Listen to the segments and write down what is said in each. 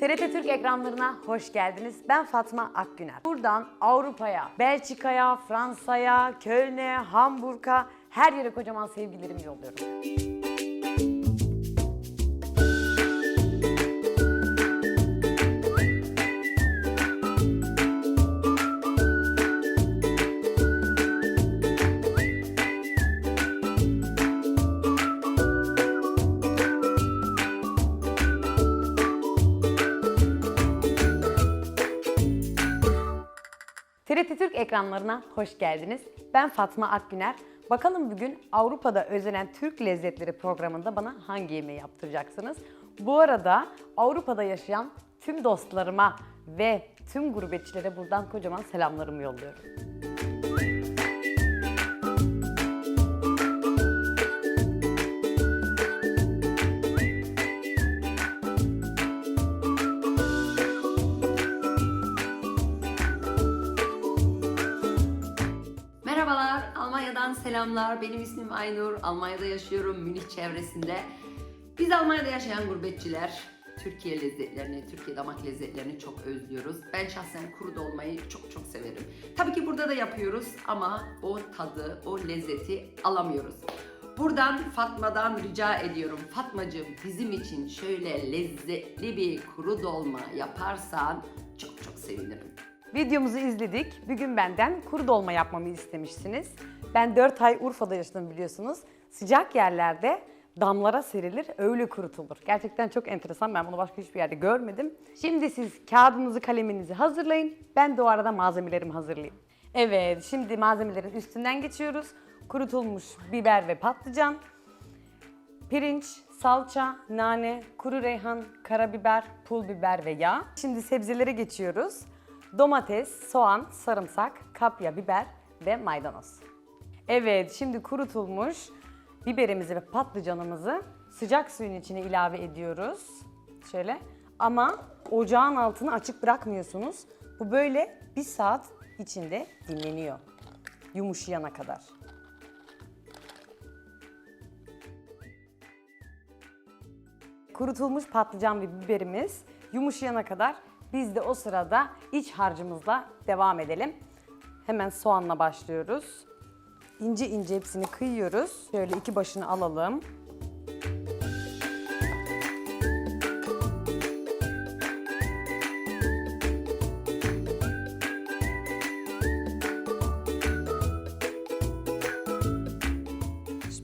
TRT Türk ekranlarına hoş geldiniz. Ben Fatma Akgüner. Buradan Avrupa'ya, Belçika'ya, Fransa'ya, Köln'e, Hamburg'a her yere kocaman sevgilerimi yolluyorum. Türk ekranlarına hoş geldiniz. Ben Fatma Akgüner. Bakalım bugün Avrupa'da özenen Türk lezzetleri programında bana hangi yemeği yaptıracaksınız? Bu arada Avrupa'da yaşayan tüm dostlarıma ve tüm gurbetçilere buradan kocaman selamlarımı yolluyorum. Selamlar. Benim ismim Aynur. Almanya'da yaşıyorum, Münih çevresinde. Biz Almanya'da yaşayan gurbetçiler Türkiye lezzetlerini, Türkiye damak lezzetlerini çok özlüyoruz. Ben şahsen kuru dolmayı çok çok severim. Tabii ki burada da yapıyoruz ama o tadı, o lezzeti alamıyoruz. Buradan Fatma'dan rica ediyorum. Fatmacığım bizim için şöyle lezzetli bir kuru dolma yaparsan çok çok sevinirim. Videomuzu izledik. Bugün benden kuru dolma yapmamı istemişsiniz. Ben 4 ay Urfa'da yaşadım biliyorsunuz. Sıcak yerlerde damlara serilir, öyle kurutulur. Gerçekten çok enteresan. Ben bunu başka hiçbir yerde görmedim. Şimdi siz kağıdınızı, kaleminizi hazırlayın. Ben de o arada malzemelerimi hazırlayayım. Evet, şimdi malzemelerin üstünden geçiyoruz. Kurutulmuş biber ve patlıcan, Pirinç, salça, nane, kuru reyhan, karabiber, pul biber ve yağ. Şimdi sebzelere geçiyoruz. Domates, soğan, sarımsak, kapya biber ve maydanoz. Evet, şimdi kurutulmuş biberimizi ve patlıcanımızı sıcak suyun içine ilave ediyoruz. Şöyle. Ama ocağın altını açık bırakmıyorsunuz. Bu böyle bir saat içinde dinleniyor. Yumuşayana kadar. kurutulmuş patlıcan ve biberimiz yumuşayana kadar biz de o sırada iç harcımızla devam edelim. Hemen soğanla başlıyoruz. İnce ince hepsini kıyıyoruz. Şöyle iki başını alalım.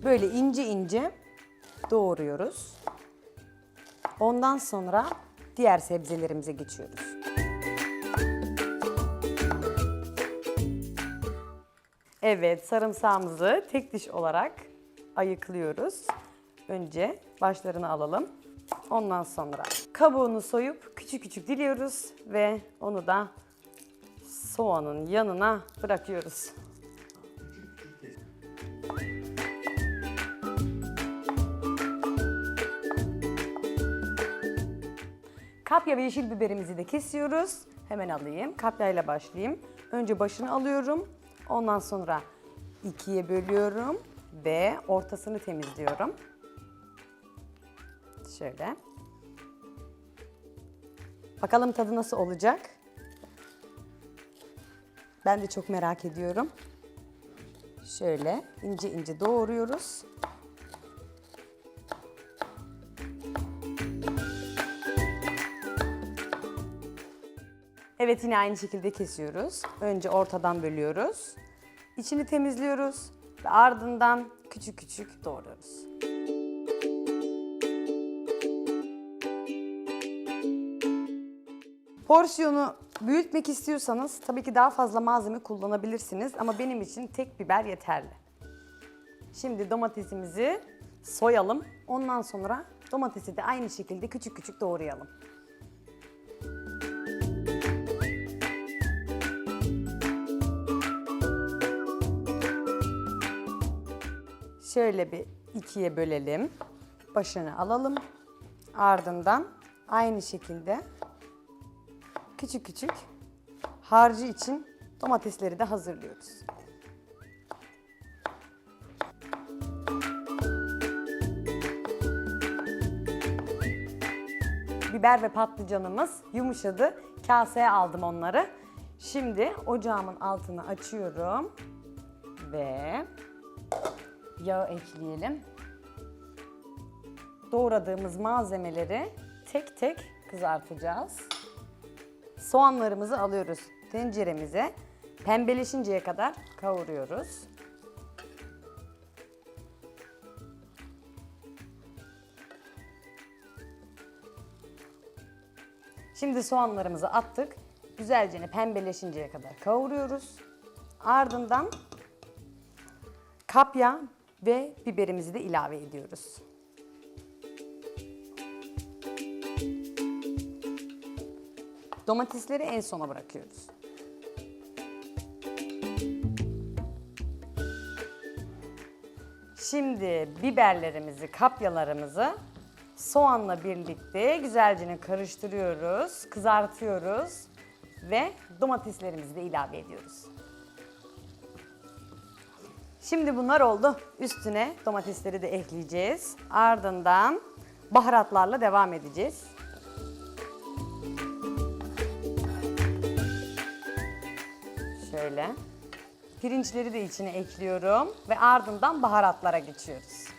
Böyle ince ince doğruyoruz. Ondan sonra diğer sebzelerimize geçiyoruz. Evet, sarımsağımızı tek diş olarak ayıklıyoruz. Önce başlarını alalım. Ondan sonra kabuğunu soyup küçük küçük diliyoruz ve onu da soğanın yanına bırakıyoruz. Kapya ve yeşil biberimizi de kesiyoruz. Hemen alayım. Kapyayla başlayayım. Önce başını alıyorum. Ondan sonra ikiye bölüyorum ve ortasını temizliyorum. Şöyle. Bakalım tadı nasıl olacak? Ben de çok merak ediyorum. Şöyle ince ince doğruyoruz. Evet yine aynı şekilde kesiyoruz. Önce ortadan bölüyoruz. İçini temizliyoruz ve ardından küçük küçük doğruyoruz. Porsiyonu büyütmek istiyorsanız tabii ki daha fazla malzeme kullanabilirsiniz ama benim için tek biber yeterli. Şimdi domatesimizi soyalım. Ondan sonra domatesi de aynı şekilde küçük küçük doğrayalım. Şöyle bir ikiye bölelim. Başını alalım. Ardından aynı şekilde küçük küçük harcı için domatesleri de hazırlıyoruz. biber ve patlıcanımız yumuşadı. Kaseye aldım onları. Şimdi ocağımın altını açıyorum ve yağ ekleyelim. Doğradığımız malzemeleri tek tek kızartacağız. Soğanlarımızı alıyoruz tenceremize. Pembeleşinceye kadar kavuruyoruz. Şimdi soğanlarımızı attık. Güzelce pembeleşinceye kadar kavuruyoruz. Ardından kapya ve biberimizi de ilave ediyoruz. Domatesleri en sona bırakıyoruz. Şimdi biberlerimizi, kapyalarımızı soğanla birlikte güzelce karıştırıyoruz, kızartıyoruz ve domateslerimizi de ilave ediyoruz. Şimdi bunlar oldu. Üstüne domatesleri de ekleyeceğiz. Ardından baharatlarla devam edeceğiz. Şöyle. Pirinçleri de içine ekliyorum ve ardından baharatlara geçiyoruz.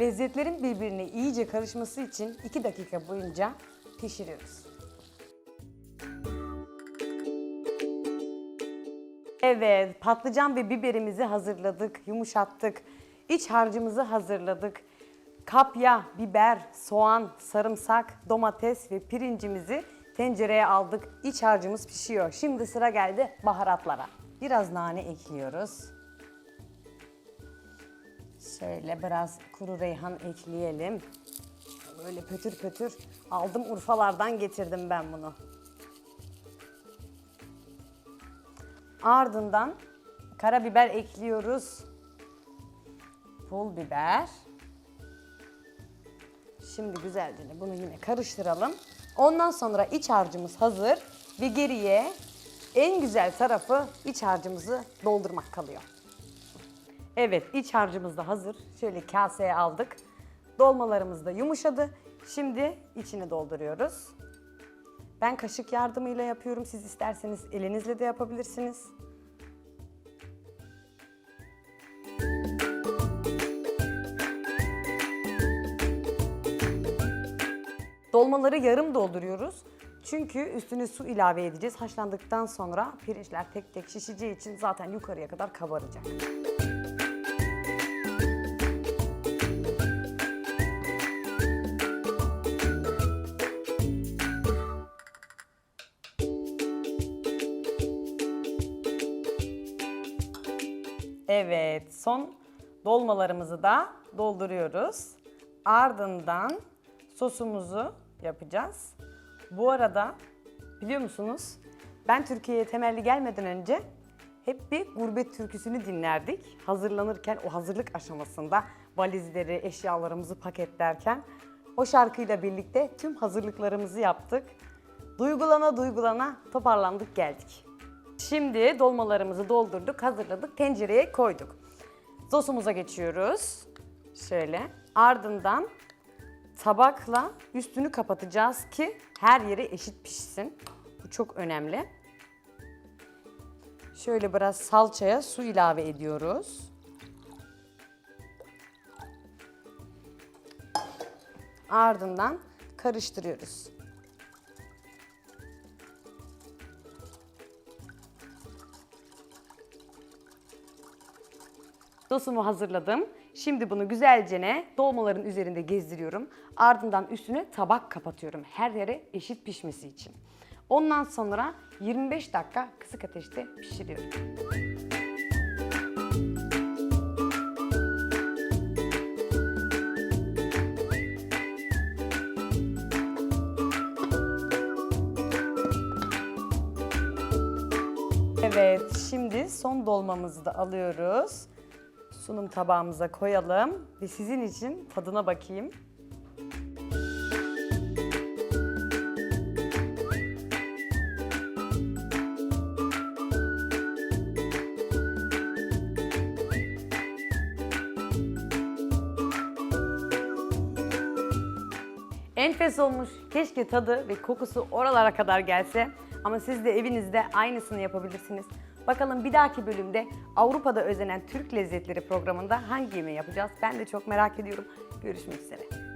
Lezzetlerin birbirine iyice karışması için 2 dakika boyunca pişiriyoruz. Evet, patlıcan ve biberimizi hazırladık, yumuşattık. İç harcımızı hazırladık. Kapya, biber, soğan, sarımsak, domates ve pirincimizi tencereye aldık. İç harcımız pişiyor. Şimdi sıra geldi baharatlara. Biraz nane ekliyoruz. Şöyle biraz kuru reyhan ekleyelim. Böyle pötür pötür aldım Urfalardan getirdim ben bunu. Ardından karabiber ekliyoruz. Pul biber. Şimdi güzelce bunu yine karıştıralım. Ondan sonra iç harcımız hazır ve geriye en güzel tarafı iç harcımızı doldurmak kalıyor. Evet iç harcımız da hazır. Şöyle kaseye aldık. Dolmalarımız da yumuşadı. Şimdi içini dolduruyoruz. Ben kaşık yardımıyla yapıyorum. Siz isterseniz elinizle de yapabilirsiniz. Dolmaları yarım dolduruyoruz. Çünkü üstüne su ilave edeceğiz. Haşlandıktan sonra pirinçler tek tek şişeceği için zaten yukarıya kadar kabaracak. Evet, son dolmalarımızı da dolduruyoruz. Ardından sosumuzu yapacağız. Bu arada biliyor musunuz? Ben Türkiye'ye temelli gelmeden önce hep bir gurbet türküsünü dinlerdik. Hazırlanırken o hazırlık aşamasında valizleri, eşyalarımızı paketlerken o şarkıyla birlikte tüm hazırlıklarımızı yaptık. Duygulana duygulana toparlandık geldik. Şimdi dolmalarımızı doldurduk, hazırladık, tencereye koyduk. Sosumuza geçiyoruz. Şöyle. Ardından tabakla üstünü kapatacağız ki her yeri eşit pişsin. Bu çok önemli. Şöyle biraz salçaya su ilave ediyoruz. Ardından karıştırıyoruz. Sosumu hazırladım. Şimdi bunu güzelce dolmaların üzerinde gezdiriyorum. Ardından üstüne tabak kapatıyorum. Her yere eşit pişmesi için. Ondan sonra 25 dakika kısık ateşte pişiriyorum. Evet, şimdi son dolmamızı da alıyoruz sunum tabağımıza koyalım ve sizin için tadına bakayım. Enfes olmuş. Keşke tadı ve kokusu oralara kadar gelse. Ama siz de evinizde aynısını yapabilirsiniz. Bakalım bir dahaki bölümde Avrupa'da özenen Türk lezzetleri programında hangi yemeği yapacağız? Ben de çok merak ediyorum. Görüşmek üzere.